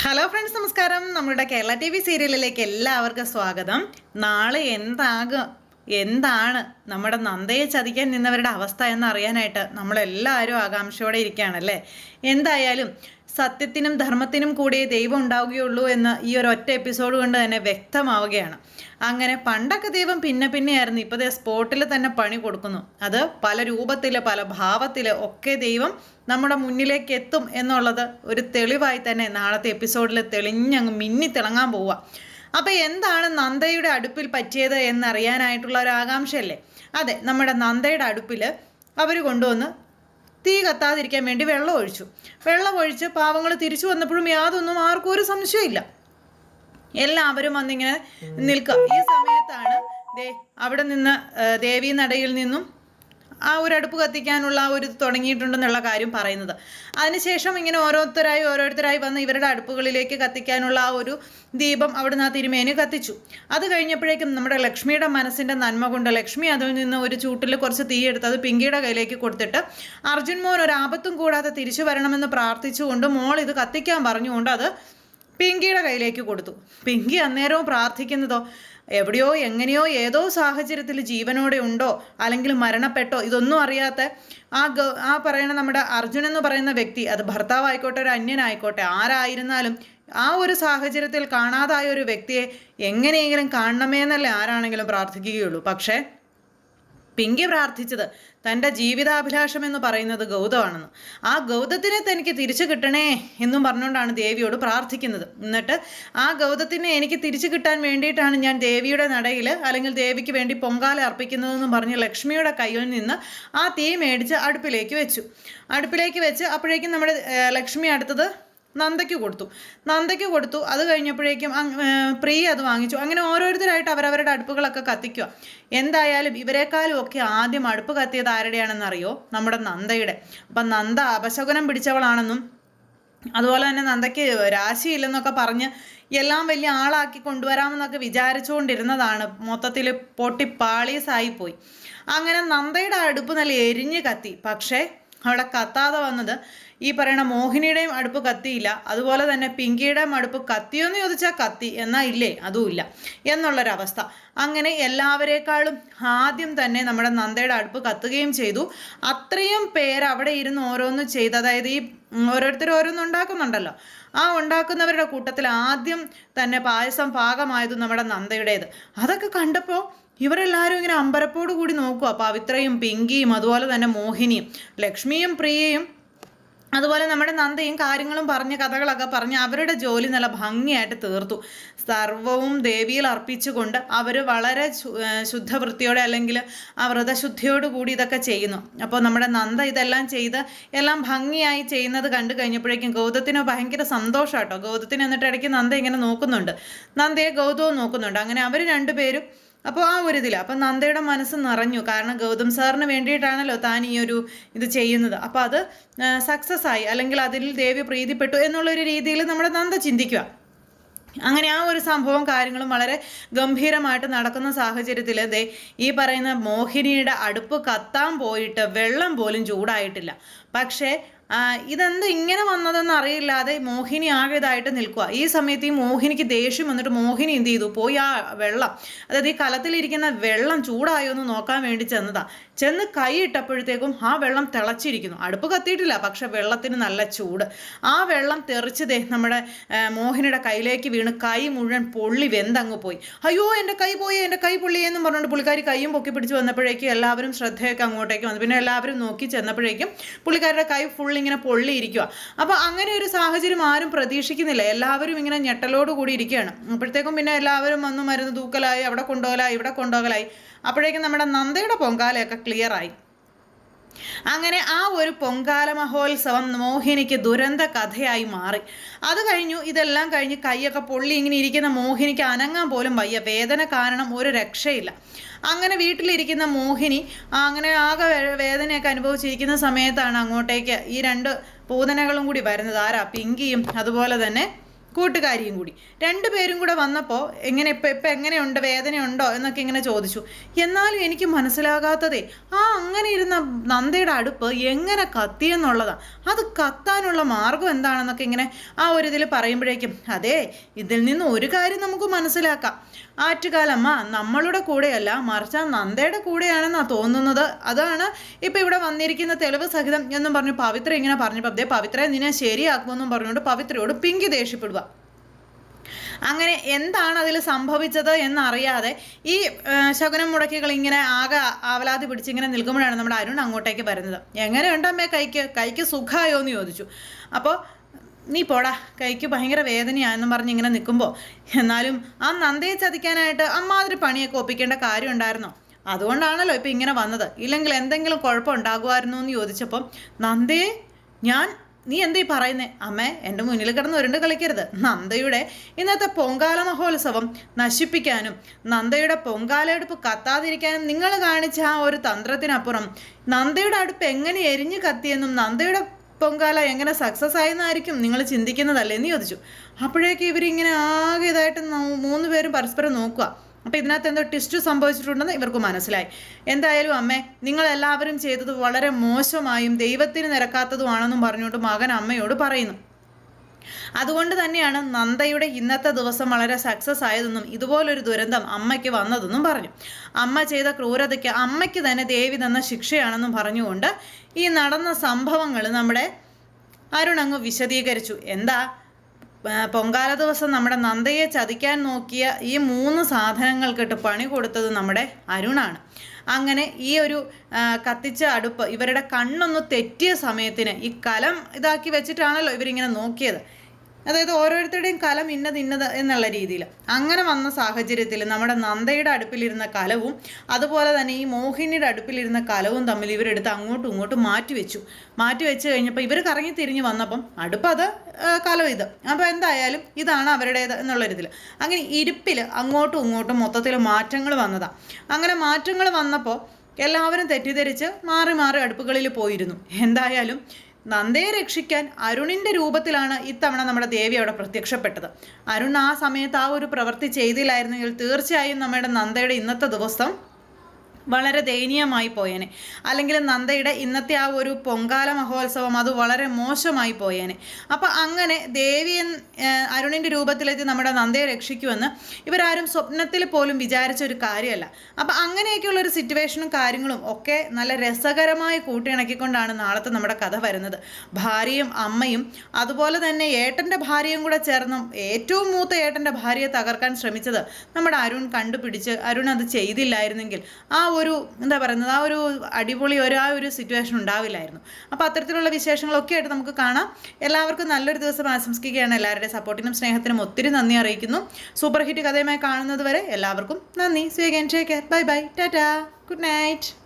Hello friends നമസ്കാരം. നമ്മുടെ Kerala T V സീരിയലിലേക്ക് എല്ലാവർക്കും സ്വാഗതം. നാളെ എന്താകും എന്താണ് നമ്മുടെ നന്ദയെ ചതിക്കാൻ നിന്നവരുടെ അവസ്ഥ എന്ന് അറിയാനായിട്ട് നമ്മളെല്ലാവരും ആകാംക്ഷയോടെ ഇരിക്കുകയാണല്ലേ? എന്തായാലും സത്യത്തിനും ധർമ്മത്തിനും കൂടിയേ ദൈവം ഉണ്ടാവുകയുള്ളൂ എന്ന് ഈ ഒരു ഒറ്റ എപ്പിസോഡ് കൊണ്ട് തന്നെ വ്യക്തമാവുകയാണ്. അങ്ങനെ പണ്ടൊക്കെ ദൈവം പിന്നെ പിന്നെയായിരുന്നു ഇപ്പോൾ ദേ സ്പോട്ടിൽ തന്നെ പണി കൊടുക്കുന്നു. അത് പല രൂപത്തിൽ പല ഭാവത്തിൽ ഒക്കെ ദൈവം നമ്മുടെ മുന്നിലേക്ക് എത്തും എന്നുള്ളത് ഒരു തെളിവായി തന്നെ നാളത്തെ എപ്പിസോഡിൽ തെളിഞ്ഞങ്ങ് മിന്നി തിളങ്ങാൻ പോവുക. അപ്പോൾ എന്താണ് നന്ദയുടെ അടുപ്പിൽ പറ്റിയത് എന്നറിയാനായിട്ടുള്ള ഒരു ആകാംക്ഷയല്ലേ? അതെ നമ്മുടെ നന്ദയുടെ അടുപ്പിൽ അവർ കൊണ്ടുവന്ന് തീ കത്താതിരിക്കാൻ വേണ്ടി വെള്ളം ഒഴിച്ചു. വെള്ളം ഒഴിച്ച് പാവങ്ങൾ തിരിച്ചു വന്നപ്പോഴും യാതൊന്നും ആർക്കും ഒരു സംശയമില്ല എല്ലാവരും വന്നിങ്ങനെ നിൽക്കുക ഈ സമയത്താണ് ദേ അവിടെ നിന്ന് ദേവി നടയിൽ നിന്നും ആ ഒരു അടുപ്പ് കത്തിക്കാനുള്ള ഒരു തുടങ്ങിയിട്ടുണ്ടെന്നുള്ള കാര്യം പറയുന്നത്. അതിനുശേഷം ഇങ്ങനെ ഓരോരുത്തരായി ഓരോരുത്തരായി വന്ന് ഇവരുടെ അടുപ്പുകളിലേക്ക് കത്തിക്കാനുള്ള ആ ഒരു ദീപം അവിടുന്ന് ആ തിരുമേനി കത്തിച്ചു. അത് കഴിഞ്ഞപ്പോഴേക്കും നമ്മുടെ ലക്ഷ്മിയുടെ മനസ്സിന്റെ നന്മ കൊണ്ട് ലക്ഷ്മി അതിൽ നിന്ന് ഒരു ചൂട്ടിൽ കുറച്ച് തീയെടുത്ത് അത് പിങ്കിയുടെ കയ്യിലേക്ക് കൊടുത്തിട്ട് അർജുൻ മോൻ ഒരു ആപത്തും കൂടാതെ തിരിച്ചു വരണമെന്ന് പ്രാർത്ഥിച്ചുകൊണ്ട് മോൾ ഇത് കത്തിക്കാൻ പറഞ്ഞുകൊണ്ട് അത് പിങ്കിയുടെ കയ്യിലേക്ക് കൊടുത്തു. പിങ്കി അന്നേരവും പ്രാർത്ഥിക്കുന്നതോ എവിടെയോ എങ്ങനെയോ ഏതോ സാഹചര്യത്തിൽ ജീവനോടെ ഉണ്ടോ അല്ലെങ്കിൽ മരണപ്പെട്ടോ ഇതൊന്നും അറിയാത്ത ആ ആ പറയുന്ന നമ്മുടെ അർജുൻ എന്ന് പറയുന്ന വ്യക്തി അത് ഭർത്താവായിക്കോട്ടെ ഒരു അന്യനായിക്കോട്ടെ ആരായിരുന്നാലും ആ ഒരു സാഹചര്യത്തിൽ കാണാതായ ഒരു വ്യക്തിയെ എങ്ങനെയെങ്കിലും കാണണമേ എന്നല്ലേ ആരാണെങ്കിലും പ്രാർത്ഥിക്കുകയുള്ളൂ. പക്ഷേ പിങ്കി പ്രാർത്ഥിച്ചത് തന്റെ ജീവിതാഭിലാഷം എന്ന് പറയുന്നത് ഗൗതമാണെന്ന്. ആ ഗൗതത്തിനെ തനിക്ക് തിരിച്ചു കിട്ടണേ എന്നും പറഞ്ഞുകൊണ്ടാണ് ദേവിയോട് പ്രാർത്ഥിക്കുന്നത്. എന്നിട്ട് ആ ഗൗതത്തിനെ എനിക്ക് തിരിച്ചു കിട്ടാൻ വേണ്ടിയിട്ടാണ് ഞാൻ ദേവിയുടെ നടയിൽ അല്ലെങ്കിൽ ദേവിക്ക് വേണ്ടി പൊങ്കാല അർപ്പിക്കുന്നതെന്ന് പറഞ്ഞ് ലക്ഷ്മിയുടെ കയ്യിൽ നിന്ന് ആ തീ മേടിച്ച് അടുപ്പിലേക്ക് വെച്ചു. അടുപ്പിലേക്ക് വെച്ച് അപ്പോഴേക്കും നമ്മുടെ ലക്ഷ്മി അടുത്തത് നന്ദയ്ക്ക് കൊടുത്തു. നന്ദയ്ക്ക് കൊടുത്തു. അത് കഴിഞ്ഞപ്പോഴേക്കും പ്രിയ അത് വാങ്ങിച്ചു. അങ്ങനെ ഓരോരുത്തരായിട്ട് അവരവരുടെ അടുപ്പുകളൊക്കെ കത്തിക്കുക. എന്തായാലും ഇവരെക്കാളും ഒക്കെ ആദ്യം അടുപ്പ് കത്തിയത് ആരുടെയാണെന്ന് അറിയോ നമ്മുടെ നന്ദയുടെ. അപ്പം നന്ദ അപശകുനം പിടിച്ചവളാണെന്നും അതുപോലെ തന്നെ നന്ദയ്ക്ക് രാശിയില്ലെന്നൊക്കെ പറഞ്ഞ് എല്ലാം വലിയ ആളാക്കി കൊണ്ടുവരാമെന്നൊക്കെ വിചാരിച്ചുകൊണ്ടിരുന്നതാണ്. മൊത്തത്തിൽ പൊട്ടി പാളീസായി പോയി അങ്ങനെ നന്ദയുടെ അടുപ്പ് നല്ല എരിഞ്ഞ് കത്തി. പക്ഷേ അവിടെ കത്താതെ വന്നത് ഈ പറയണ മോഹിനിയുടെയും അടുപ്പ് കത്തിയില്ല. അതുപോലെ തന്നെ പിങ്കിയുടെയും അടുപ്പ് കത്തിയോന്ന് ചോദിച്ചാൽ കത്തി എന്നാൽ ഇല്ലേ? അതുമില്ല എന്നുള്ളൊരവസ്ഥ. അങ്ങനെ എല്ലാവരെക്കാളും ആദ്യം തന്നെ നമ്മുടെ നന്ദയുടെ അടുപ്പ് കത്തുകയും ചെയ്തു. അത്രയും പേര് അവിടെ ഇരുന്ന് ഓരോന്ന് ചെയ്ത് അതായത് ഈ ഓരോരുത്തർ ഓരോന്ന് ഉണ്ടാക്കുന്നുണ്ടല്ലോ. ആ ഉണ്ടാക്കുന്നവരുടെ കൂട്ടത്തിൽ ആദ്യം തന്നെ പായസം പാകമായതും നമ്മുടെ നന്ദയുടേത്. അതൊക്കെ കണ്ടപ്പോൾ ഇവരെല്ലാവരും ഇങ്ങനെ അമ്പരപ്പോട് കൂടി നോക്കുക പവിത്രയും പിങ്കിയും അതുപോലെ തന്നെ മോഹിനിയും ലക്ഷ്മിയും പ്രിയയും അതുപോലെ നമ്മുടെ നന്ദയും കാര്യങ്ങളും പറഞ്ഞ് കഥകളൊക്കെ പറഞ്ഞ് അവരുടെ ജോലി നല്ല ഭംഗിയായിട്ട് തീർത്തു. സർവവും ദേവിയിൽ അർപ്പിച്ചുകൊണ്ട് അവർ വളരെ ശുദ്ധവൃത്തിയോടെ അല്ലെങ്കിൽ വ്രതശുദ്ധിയോട് കൂടി ഇതൊക്കെ ചെയ്യുന്നു. അപ്പോൾ നമ്മുടെ നന്ദ ഇതെല്ലാം ചെയ്ത് എല്ലാം ഭംഗിയായി ചെയ്യുന്നത് കണ്ടു കഴിഞ്ഞപ്പോഴേക്കും ഗൗതത്തിന് ഭയങ്കര സന്തോഷം കേട്ടോ ഗൗതത്തിന് എന്നിട്ട് ഇടയ്ക്ക് നന്ദ ഇങ്ങനെ നോക്കുന്നുണ്ട്. നന്ദയെ ഗൗതവും നോക്കുന്നുണ്ട്. അങ്ങനെ അവർ രണ്ടുപേരും അപ്പോൾ ആ ഒരു ഇതിൽ അപ്പം നന്ദയുടെ മനസ്സ് നിറഞ്ഞു. കാരണം ഗൗതം സാറിന് വേണ്ടിയിട്ടാണല്ലോ താൻ ഈ ഒരു ഇത് ചെയ്യുന്നത്. അപ്പോൾ അത് സക്സസ് ആയി. അല്ലെങ്കിൽ അതിൽ ദേവി പ്രീതിപ്പെട്ടു എന്നുള്ളൊരു രീതിയിൽ നമ്മുടെ നന്ദ ചിന്തിക്കുക. അങ്ങനെ ആ ഒരു സംഭവം കാര്യങ്ങളും വളരെ ഗംഭീരമായിട്ട് നടക്കുന്ന സാഹചര്യത്തിൽ ദേ ഈ പറയുന്ന മോഹിനിയുടെ അടുപ്പ് കത്താൻ പോയിട്ട് വെള്ളം പോലും ചൂടായിട്ടില്ല. പക്ഷേ ഇതെന്താ ഇങ്ങനെ വന്നതെന്ന് അറിയില്ലാതെ മോഹിനി ആകെ ഇതായിട്ട് നിൽക്കുക ഈ സമയത്ത് ഈ മോഹിനിക്ക് ദേഷ്യം വന്നിട്ട് മോഹിനി എന്ത് ചെയ്തു? പോയി ആ വെള്ളം അതായത് ഈ കലത്തിലിരിക്കുന്ന വെള്ളം ചൂടായോ എന്ന് നോക്കാൻ വേണ്ടി ചെന്നതാ. ചെന്ന് കൈ ഇട്ടപ്പോഴത്തേക്കും ആ വെള്ളം തിളച്ചിരിക്കുന്നു. അടുപ്പ് കത്തിയിട്ടില്ല പക്ഷെ വെള്ളത്തിന് നല്ല ചൂട്. ആ വെള്ളം തെറിച്ചതേ നമ്മുടെ മോഹിനിയുടെ കയ്യിലേക്ക് വീണ് കൈ മുഴുവൻ പൊള്ളി വെന്തങ്ങ് പോയി. അയ്യോ എന്റെ കൈ പോയി എന്റെ കൈ പൊള്ളി എന്നും പറഞ്ഞുകൊണ്ട് പുള്ളിക്കാരി കൈയും പൊക്കി പിടിച്ച് വന്നപ്പോഴേക്കും എല്ലാവരും ശ്രദ്ധയൊക്കെ അങ്ങോട്ടേക്ക് വന്നു. പിന്നെ എല്ലാവരും നോക്കി ചെന്നപ്പോഴേക്കും പുള്ളിക്കാരുടെ കൈ ഫുൾ ഇങ്ങനെ പൊള്ളിയിരിക്കുക അപ്പോൾ അങ്ങനെ ഒരു സാഹചര്യം ആരും പ്രതീക്ഷിക്കുന്നില്ല. എല്ലാവരും ഇങ്ങനെ ഞെട്ടലോട് കൂടി ഇരിക്കുകയാണ്. അപ്പോഴത്തേക്കും പിന്നെ എല്ലാവരും വന്നു മരുന്ന് തൂക്കലായി അവിടെ കൊണ്ടുപോകലായി ഇവിടെ കൊണ്ടുപോകലായി. അപ്പോഴേക്കും നമ്മുടെ നന്ദയുടെ പൊങ്കാലയൊക്കെ ക്ലിയറായി അങ്ങനെ ആ ഒരു പൊങ്കാല മഹോത്സവം മോഹിനിക്ക് ദുരന്ത കഥയായി മാറി. അത് കഴിഞ്ഞു ഇതെല്ലാം കഴിഞ്ഞ് കൈയൊക്കെ പൊള്ളി ഇങ്ങനെ ഇരിക്കുന്ന മോഹിനിക്ക് അനങ്ങാൻ പോലും വയ്യ. വേദന കാരണം ഒരു രക്ഷയില്ല. അങ്ങനെ വീട്ടിലിരിക്കുന്ന മോഹിനി അങ്ങനെ ആകെ വേദനയൊക്കെ അനുഭവിച്ചിരിക്കുന്ന സമയത്താണ് അങ്ങോട്ടേക്ക് ഈ രണ്ട് പൂതനകളും കൂടി വരുന്നത്. ആരാ? പിങ്കിയും അതുപോലെ തന്നെ കൂട്ടുകാരിയും കൂടി. രണ്ടുപേരും കൂടെ വന്നപ്പോൾ എങ്ങനെ ഇപ്പം ഇപ്പം എങ്ങനെയുണ്ട് വേദനയുണ്ടോ എന്നൊക്കെ ഇങ്ങനെ ചോദിച്ചു. എന്നാലും എനിക്ക് മനസ്സിലാകാത്തതേ ആ അങ്ങനെ ഇരുന്ന നന്ദയുടെ അടുപ്പ് എങ്ങനെ കത്തിയെന്നുള്ളതാണ് അത് കത്താനുള്ള മാർഗം എന്താണെന്നൊക്കെ ഇങ്ങനെ ആ ഒരു ഇതിൽ പറയുമ്പോഴേക്കും അതെ ഇതിൽ നിന്ന് ഒരു കാര്യം നമുക്ക് മനസ്സിലാക്കാം. ആറ്റുകാലമ്മ നമ്മളുടെ കൂടെയല്ല മറിച്ച് നന്ദയുടെ കൂടെയാണെന്നാണ് തോന്നുന്നത്. അതാണ് ഇപ്പം ഇവിടെ വന്നിരിക്കുന്ന തെളിവ് സഹിതം എന്നും പറഞ്ഞു പവിത്ര ഇങ്ങനെ പറഞ്ഞപ്പോൾ അതേ പവിത്ര നിന്നെ ശരിയാക്കുമെന്നും പറഞ്ഞുകൊണ്ട് പവിത്രയോട് പിങ്കി ദേഷ്യപ്പെടുക അങ്ങനെ എന്താണ് അതിൽ സംഭവിച്ചത് എന്നറിയാതെ ഈ ശകുനം മുടക്കികൾ ഇങ്ങനെ ആകെ ആവലാതി പിടിച്ച് ഇങ്ങനെ നിൽക്കുമ്പോഴാണ് നമ്മുടെ അരുൺ അങ്ങോട്ടേക്ക് വരുന്നത്. എങ്ങനെയുണ്ട് കൈക്ക്? കൈക്ക് സുഖമായോ എന്ന് ചോദിച്ചു. അപ്പോൾ നീ പോടാ കൈക്ക് ഭയങ്കര വേദനയാണെന്നും പറഞ്ഞ് ഇങ്ങനെ നിൽക്കുമ്പോൾ എന്നാലും ആ നന്ദയെ ചതിക്കാനായിട്ട് അമ്മാതിരി പണിയൊക്കെ ഒപ്പിക്കേണ്ട കാര്യം ഉണ്ടായിരുന്നോ അതുകൊണ്ടാണല്ലോ ഇപ്പം ഇങ്ങനെ വന്നത്. ഇല്ലെങ്കിൽ എന്തെങ്കിലും കുഴപ്പം ഉണ്ടാകുമായിരുന്നു എന്ന് ചോദിച്ചപ്പം നന്ദയെ ഞാൻ നീ എന്തേ പറയുന്നേ? അമ്മേ എന്റെ മുന്നിൽ കിടന്ന് ഉരുണ്ട് കളിക്കരുത്. നന്ദയുടെ ഇന്നത്തെ പൊങ്കാല മഹോത്സവം നശിപ്പിക്കാനും നന്ദയുടെ പൊങ്കാലയെടുപ്പ് കത്താതിരിക്കാനും നിങ്ങൾ കാണിച്ച ആ ഒരു തന്ത്രത്തിനപ്പുറം നന്ദയുടെ അടുപ്പ് എങ്ങനെ എരിഞ്ഞു കത്തിയെന്നും നന്ദയുടെ പൊങ്കാല എങ്ങനെ സക്സസ് ആയെന്നായിരിക്കും നിങ്ങൾ ചിന്തിക്കുന്നതല്ലേ എന്ന് ചോദിച്ചു. അപ്പോഴേക്ക് ഇവരിങ്ങനെ ആകെ ഇതായിട്ട് മൂന്ന് പേരും പരസ്പരം നോക്കുക. അപ്പോൾ ഇതിനകത്ത് എന്തോ ട്വിസ്റ്റ് സംഭവിച്ചിട്ടുണ്ടെന്ന് ഇവർക്ക് മനസ്സിലായി. എന്തായാലും അമ്മേ നിങ്ങളെല്ലാവരും ചെയ്തത് വളരെ മോശമായും ദൈവത്തിന് നിരക്കാത്തതുമാണെന്നും പറഞ്ഞുകൊണ്ട് മകൻ അമ്മയോട് പറയുന്നു. അതുകൊണ്ട് തന്നെയാണ് നന്ദയുടെ ഇന്നത്തെ ദിവസം വളരെ സക്സസ് ആയതെന്നും ഇതുപോലൊരു ദുരന്തം അമ്മയ്ക്ക് വന്നതെന്നും പറഞ്ഞു. അമ്മ ചെയ്ത ക്രൂരതയ്ക്ക് അമ്മയ്ക്ക് തന്നെ ദേവി തന്ന ശിക്ഷയാണെന്നും പറഞ്ഞുകൊണ്ട് ഈ നടന്ന സംഭവങ്ങൾ നമ്മുടെ അരുണങ്ങ് വിശദീകരിച്ചു. എന്താ? പൊങ്കാല ദിവസം നമ്മുടെ നന്ദയെ ചതിക്കാൻ നോക്കിയ ഈ മൂന്ന് സാധനങ്ങൾക്കിട്ട് പണി കൊടുത്തത് നമ്മുടെ അരുണാണ്. അങ്ങനെ ഈ ഒരു കത്തിച്ച അടുപ്പ് ഇവരുടെ കണ്ണൊന്ന് തെറ്റിയ സമയത്തിന് ഈ കലം ഇതാക്കി വെച്ചിട്ടാണല്ലോ ഇവരിങ്ങനെ നോക്കിയത്. അതായത് ഓരോരുത്തരുടെയും കലം ഇന്നത് ഇന്നത് എന്നുള്ള രീതിയിൽ. അങ്ങനെ വന്ന സാഹചര്യത്തിൽ നമ്മുടെ നന്ദയുടെ അടുപ്പിലിരുന്ന കലവും അതുപോലെ തന്നെ ഈ മോഹിനിയുടെ അടുപ്പിലിരുന്ന കലവും തമ്മിൽ ഇവരെടുത്ത് അങ്ങോട്ടും ഇങ്ങോട്ടും മാറ്റി വെച്ചു. മാറ്റി വെച്ച് കഴിഞ്ഞപ്പോൾ ഇവർ കറങ്ങി തിരിഞ്ഞ് വന്നപ്പം അടുപ്പത് കലം ഇത്. അപ്പോൾ എന്തായാലും ഇതാണ് അവരുടേത് എന്നുള്ള രീതിയിൽ. അങ്ങനെ ഇരിപ്പിൽ അങ്ങോട്ടും ഇങ്ങോട്ടും മൊത്തത്തിൽ മാറ്റങ്ങൾ വന്നതാണ് അങ്ങനെ മാറ്റങ്ങൾ വന്നപ്പോൾ എല്ലാവരും തെറ്റിദ്ധരിച്ച് മാറി മാറി അടുപ്പുകളിൽ പോയിരുന്നു. എന്തായാലും നന്ദയെ രക്ഷിക്കാൻ അരുണിന്റെ രൂപത്തിലാണ് ഇത്തവണ നമ്മുടെ ദേവി അവിടെ പ്രത്യക്ഷപ്പെട്ടത്. അരുൺ ആ സമയത്ത് ആ ഒരു പ്രവൃത്തി ചെയ്തില്ലായിരുന്നെങ്കിൽ തീർച്ചയായും നമ്മുടെ നന്ദയുടെ ഇന്നത്തെ ദിവസം വളരെ ദയനീയമായി പോയേനെ. അല്ലെങ്കിൽ നന്ദയുടെ ഇന്നത്തെ ആ ഒരു പൊങ്കാല മഹോത്സവം അത് വളരെ മോശമായി പോയേനെ. അപ്പം അങ്ങനെ ദേവിയൻ അരുണിന്റെ രൂപത്തിലെത്തി നമ്മുടെ നന്ദയെ രക്ഷിക്കുമെന്ന് ഇവരാരും സ്വപ്നത്തിൽ പോലും വിചാരിച്ച ഒരു കാര്യമല്ല. അപ്പം അങ്ങനെയൊക്കെയുള്ള ഒരു സിറ്റുവേഷനും കാര്യങ്ങളും ഒക്കെ നല്ല രസകരമായി കൂട്ടിയിണക്കിക്കൊണ്ടാണ് നാളത്തെ നമ്മുടെ കഥ വരുന്നത്. ഭാര്യയും അമ്മയും അതുപോലെ തന്നെ ഏട്ടന്റെ ഭാര്യയും കൂടെ ചേർന്നും ഏറ്റവും മൂത്ത ഏട്ടന്റെ ഭാര്യയെ തകർക്കാൻ ശ്രമിച്ചത് നമ്മുടെ അരുൺ കണ്ടുപിടിച്ച് അരുൺ അത് ചെയ്തില്ലായിരുന്നെങ്കിൽ ആ ഒരു എന്താ പറയുന്നത് ആ ഒരു അടിപൊളി ഒരു ആ ഒരു സിറ്റുവേഷൻ ഉണ്ടാവില്ലായിരുന്നു. അപ്പോൾ അത്തരത്തിലുള്ള വിശേഷങ്ങളൊക്കെ ആയിട്ട് നമുക്ക് കാണാം. എല്ലാവർക്കും നല്ലൊരു ദിവസം ആശംസിക്കുകയാണ്. എല്ലാവരുടെയും സപ്പോർട്ടിനും സ്നേഹത്തിനും ഒത്തിരി നന്ദി അറിയിക്കുന്നു. സൂപ്പർ ഹിറ്റ് കഥയുമായി കാണുന്നത് വരെ എല്ലാവർക്കും നന്ദി. സ്വീകൻ take care bye bye tata good night